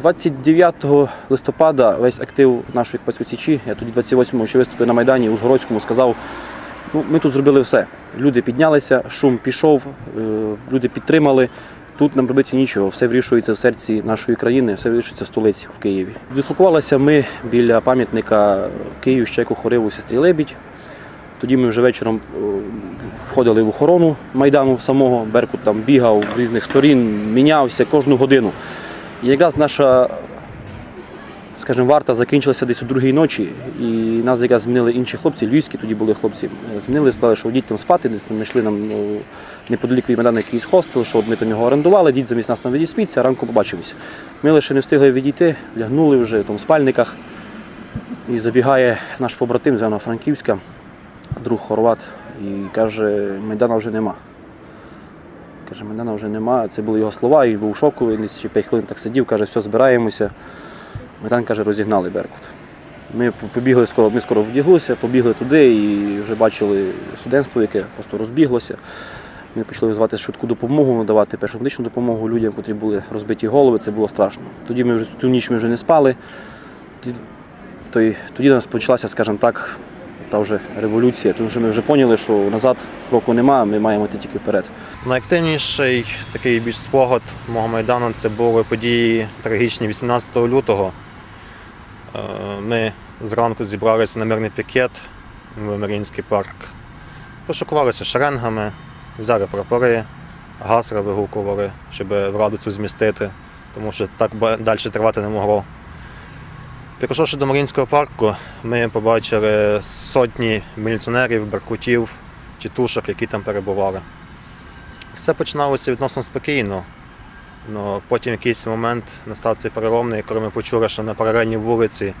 29 листопада весь актив нашої Копацької січі, я тоді 28-му ще виступив на Майдані у Ужгородському, сказав, ну, ми тут зробили все. Люди піднялися, шум пішов, е, люди підтримали. Тут нам робити нічого, все вирішується в серці нашої країни, все вирішується в столиці в Києві. Дислокувалися ми біля пам'ятника Київ Щеку Хориву сестрі Лебідь. Тоді ми вже вечором е, входили в охорону Майдану самого. Беркут там бігав з різних сторін, мінявся кожну годину. І якраз наша, скажімо, варта закінчилася десь у другій ночі, і нас якраз змінили інші хлопці, львівські тоді були хлопці. Змінили, сказали, що йдіть там спати, десь там знайшли нам ну, неподалік від Майдану якийсь хостел, що ми там його орендували, діть замість нас там відіспіться, ранку побачимося. Ми лише не встигли відійти, лягнули вже там в спальниках. І забігає наш побратим з Івано-Франківська, друг Хорват, і каже, Майдана вже нема. Каже, Майдана вже нема. Це були його слова, і був шоку, він ще 5 хвилин так сидів, каже, все, збираємося. Майдан каже, розігнали Беркут. Ми побігли скоро, ми скоро вдяглися, побігли туди і вже бачили студентство, яке просто розбіглося. Ми почали визвати швидку допомогу, надавати першу медичну допомогу людям, котрі були розбиті голови, це було страшно. Тоді ми вже ту ніч ми вже не спали. Тоді, тоді у нас почалася, скажімо так, та вже революція, тому що ми вже поняли, що назад кроку нема, ми маємо йти тільки вперед. Найактивніший такий більш спогад мого майдану це були події трагічні 18 лютого. Е, Ми зранку зібралися на мирний пікет в Маріїнський парк. Пошукувалися шеренгами, взяли прапори, гасра вигукували, щоб владу цю змістити, тому що так далі тривати не могло. Підійшовши до Маріїнського парку, ми побачили сотні міліціонерів, беркутів, тітушок, які там перебували. Все починалося відносно спокійно. Но потім якийсь момент настав цей переломний, коли ми почули, що на паралельній вулиці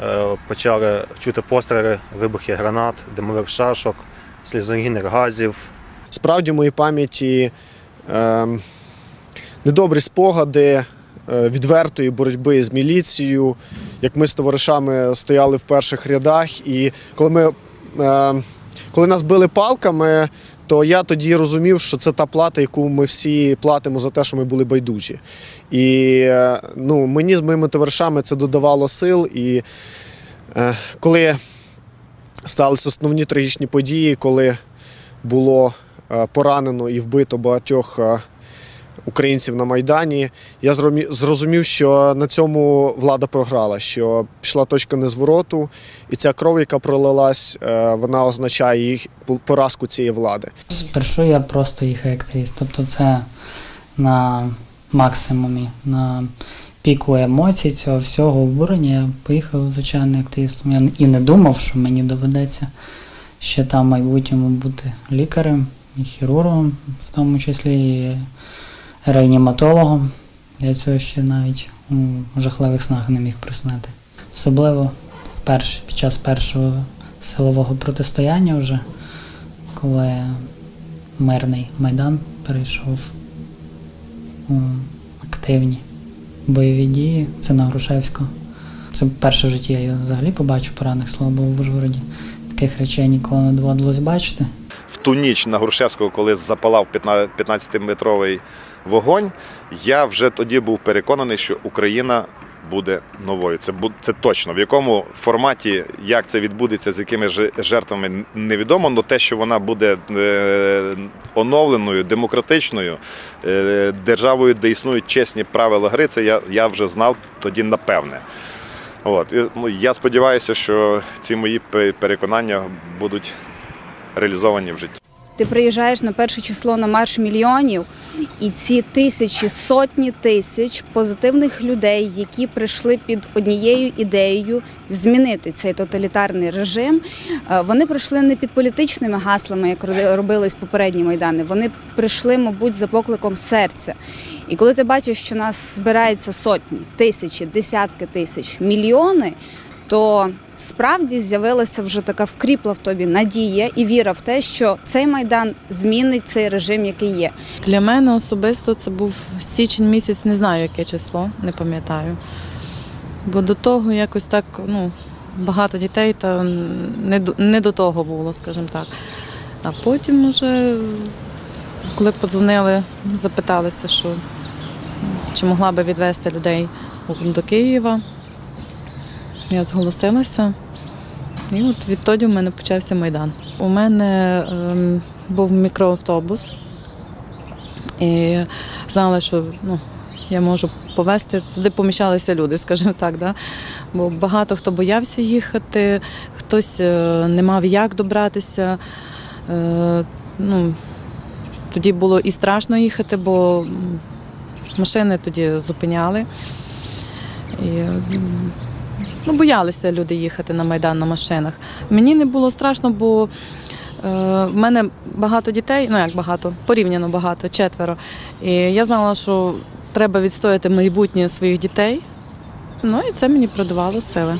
е, почали чути постріли, вибухи гранат, димових шашок, слізогінних газів. Справді в моїй пам'яті е, недобрі спогади е, відвертої боротьби з міліцією, як ми з товаришами стояли в перших рядах, і коли ми. Е, коли нас били палками, то я тоді розумів, що це та плата, яку ми всі платимо за те, що ми були байдужі. І е, ну, мені з моїми товаришами це додавало сил. І е, коли сталися основні трагічні події, коли було поранено і вбито багатьох українців на Майдані. Я зрозумів, що на цьому влада програла, що пішла точка незвороту, і ця кров, яка пролилась, е, вона означає їх поразку цієї влади. Спершу я просто їх активіст. Тобто це на максимумі, на піку емоцій цього всього обурення. Я поїхав звичайним активістом. Я і не думав, що мені доведеться ще там в майбутньому бути лікарем і хірургом, в тому числі і реаніматологом. Я цього ще навіть у жахливих снах не міг приснити. Особливо вперше, під час першого силового протистояння вже, коли мирний майдан перейшов у активні бойові дії. Це на Грушевського. Це перше в житті я взагалі побачу поранених, слава Богу, в Ужгороді. Таких речей ніколи не доводилось бачити. в ту ніч на Грушевського, коли запалав 15-метровий вогонь, я вже тоді був переконаний, що Україна буде новою. Це це точно. В якому форматі, як це відбудеться, з якими жертвами невідомо, але те, що вона буде е, оновленою, демократичною е, державою, де існують чесні правила гри, це я, я вже знав тоді напевне. От. Ну, я сподіваюся, що ці мої переконання будуть реалізовані в житті. Ти приїжджаєш на перше число на марш мільйонів, і ці тисячі, сотні тисяч позитивних людей, які прийшли під однією ідеєю змінити цей тоталітарний режим, е, вони прийшли не під політичними гаслами, як роби- робились попередні майдани. Вони прийшли, мабуть, за покликом серця. І коли ти бачиш, що нас збирається сотні, тисячі, десятки тисяч, мільйони, то справді з'явилася вже така вкріпла в тобі надія і віра в те, що цей майдан змінить цей режим, який є. Для мене особисто це був січень місяць, не знаю яке число, не пам'ятаю. Бо до того якось так, ну, багато дітей, та не до, не до того було, скажімо так. А потім уже, коли подзвонили, запиталися, що чи могла би відвести людей до Києва. Я зголосилася. І от відтоді в мене почався Майдан. У мене ем, був мікроавтобус. І знала, що ну, я можу повезти, туди поміщалися люди, скажімо так. Да? Бо багато хто боявся їхати, хтось е, не мав як добратися. Е, ну, тоді було і страшно їхати, бо машини тоді зупиняли. І, ну, боялися люди їхати на Майдан на машинах. Мені не було страшно, бо е, в мене багато дітей, ну як багато, порівняно багато, четверо. І я знала, що треба відстояти майбутнє своїх дітей. Ну і це мені придавало сили.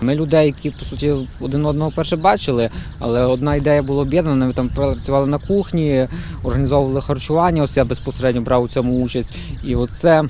Ми людей, які по суті один одного перше бачили, але одна ідея була об'єднана. Ми там працювали на кухні, організовували харчування. Ось я безпосередньо брав у цьому участь. І оце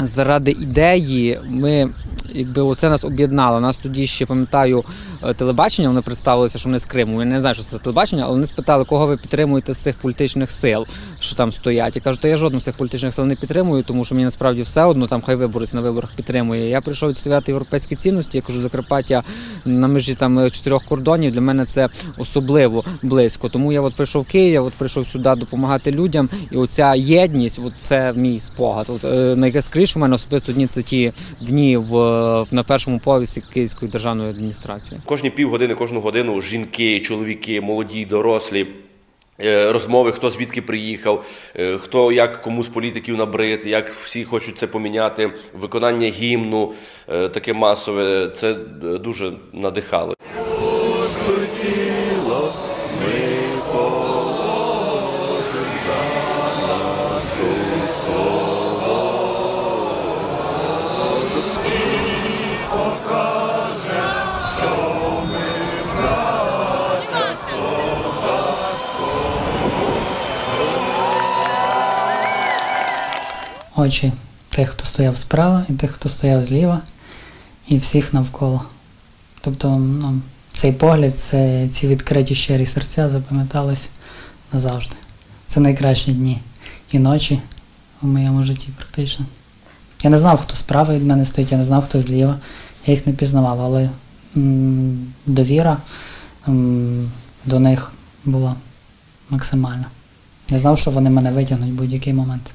заради ідеї ми. Якби оце нас об'єднало. Нас тоді ще пам'ятаю е, телебачення. Вони представилися, що вони з Криму. Я не знаю, що це телебачення, але вони спитали, кого ви підтримуєте з цих політичних сил, що там стоять. Я кажу, то я жодну з цих політичних сил не підтримую, тому що мені насправді все одно там хай виборець на виборах підтримує. Я прийшов відстояти європейські цінності. Я кажу, Закарпаття на межі там чотирьох кордонів. Для мене це особливо близько. Тому я от прийшов в Київ, я от прийшов сюди допомагати людям. І оця єдність, от це мій спогад. От е, найяскравіше у мене особисто дні це ті дні в на першому поверсі Київської державної адміністрації. Кожні півгодини, кожну годину жінки, чоловіки, молоді, дорослі. е, Розмови, хто звідки приїхав, е, хто як кому з політиків набрид, як всі хочуть це поміняти. Виконання гімну е, таке масове, це е, дуже надихало. Очі тих, хто стояв справа, і тих, хто стояв зліва, і всіх навколо. Тобто, ну, цей погляд, це, ці відкриті щирі серця запам'ятались назавжди. Це найкращі дні і ночі в моєму житті, практично. Я не знав, хто справа від мене стоїть, я не знав, хто зліва. Я їх не пізнавав, але м, довіра м, до них була максимальна. Я знав, що вони мене витягнуть в будь-який момент.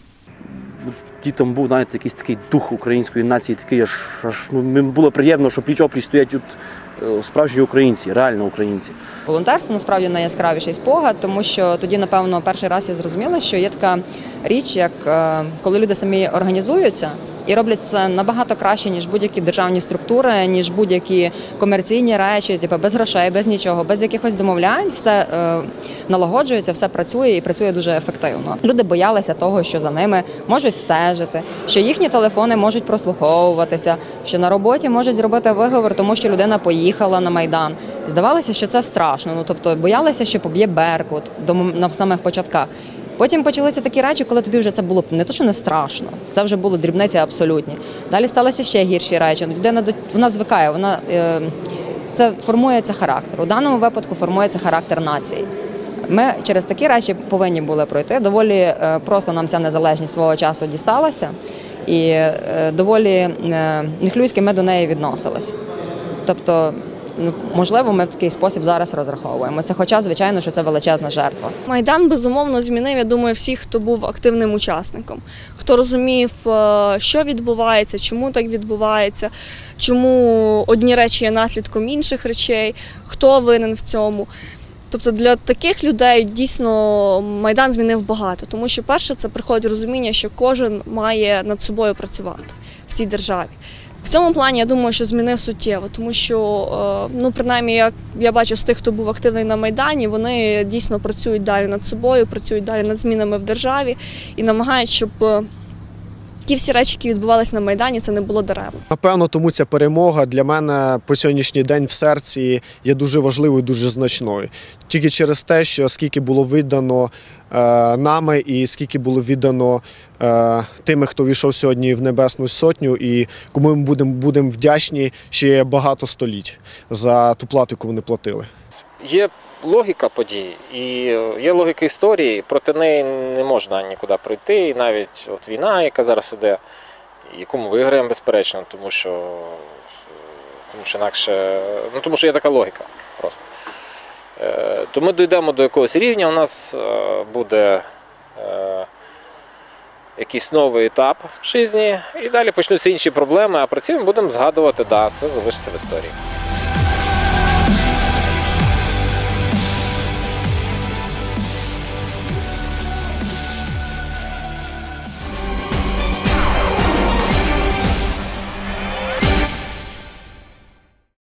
Дітям був знаєте, якийсь такий дух української нації, такий аж, аж ну, було приємно, що пліч опліч стоять тут е, справжні українці, реально українці. Волонтерство насправді найяскравіший спогад, тому що тоді, напевно, перший раз я зрозуміла, що є така річ, як е, коли люди самі організуються і роблять це набагато краще, ніж будь-які державні структури, ніж будь-які комерційні речі, типу без грошей, без нічого, без якихось домовлянь, все е, налагоджується, все працює і працює дуже ефективно. Люди боялися того, що за ними можуть стежити, що їхні телефони можуть прослуховуватися, що на роботі можуть зробити виговор, тому що людина поїхала на майдан. Здавалося, що це страшно. Ну тобто боялися, що поб'є Беркут на самих початках. Потім почалися такі речі, коли тобі вже це було не то, що не страшно, це вже було дрібниці абсолютні. Далі сталися ще гірші речі. Ну, Людина вона звикає, вона е, це формується характер. У даному випадку формується характер нації. Ми через такі речі повинні були пройти. Доволі е, просто нам ця незалежність свого часу дісталася, і е, доволі е, нехлюйськи ми до неї відносилися. Тобто, ну можливо, ми в такий спосіб зараз розраховуємося. Хоча, звичайно, що це величезна жертва. Майдан безумовно змінив, я думаю, всіх, хто був активним учасником, хто розумів, що відбувається, чому так відбувається, чому одні речі є наслідком інших речей, хто винен в цьому. Тобто для таких людей дійсно майдан змінив багато, тому що перше це приходить розуміння, що кожен має над собою працювати в цій державі. В цьому плані я думаю, що змінив суттєво, тому що е, ну принаймні я, я бачу з тих, хто був активний на майдані, вони дійсно працюють далі над собою, працюють далі над змінами в державі і намагаються, щоб е, ті всі речі, які відбувалися на майдані, це не було даремно. Напевно, тому ця перемога для мене по сьогоднішній день в серці є дуже важливою, дуже значною. Тільки через те, що скільки було віддано е, нами, і скільки було віддано е, тими, хто війшов сьогодні в Небесну Сотню, і кому ми будемо будем вдячні ще багато століть за ту плату, яку вони платили. Є логіка подій і є логіка історії, проти неї не можна нікуди пройти. І навіть от війна, яка зараз іде, яку ми виграємо, безперечно, тому що, тому що інакше, ну тому що є така логіка просто. Е, То ми дійдемо до якогось рівня, у нас е, буде е, якийсь новий етап в житті, і далі почнуться інші проблеми, а про ми будемо згадувати, да, це залишиться в історії.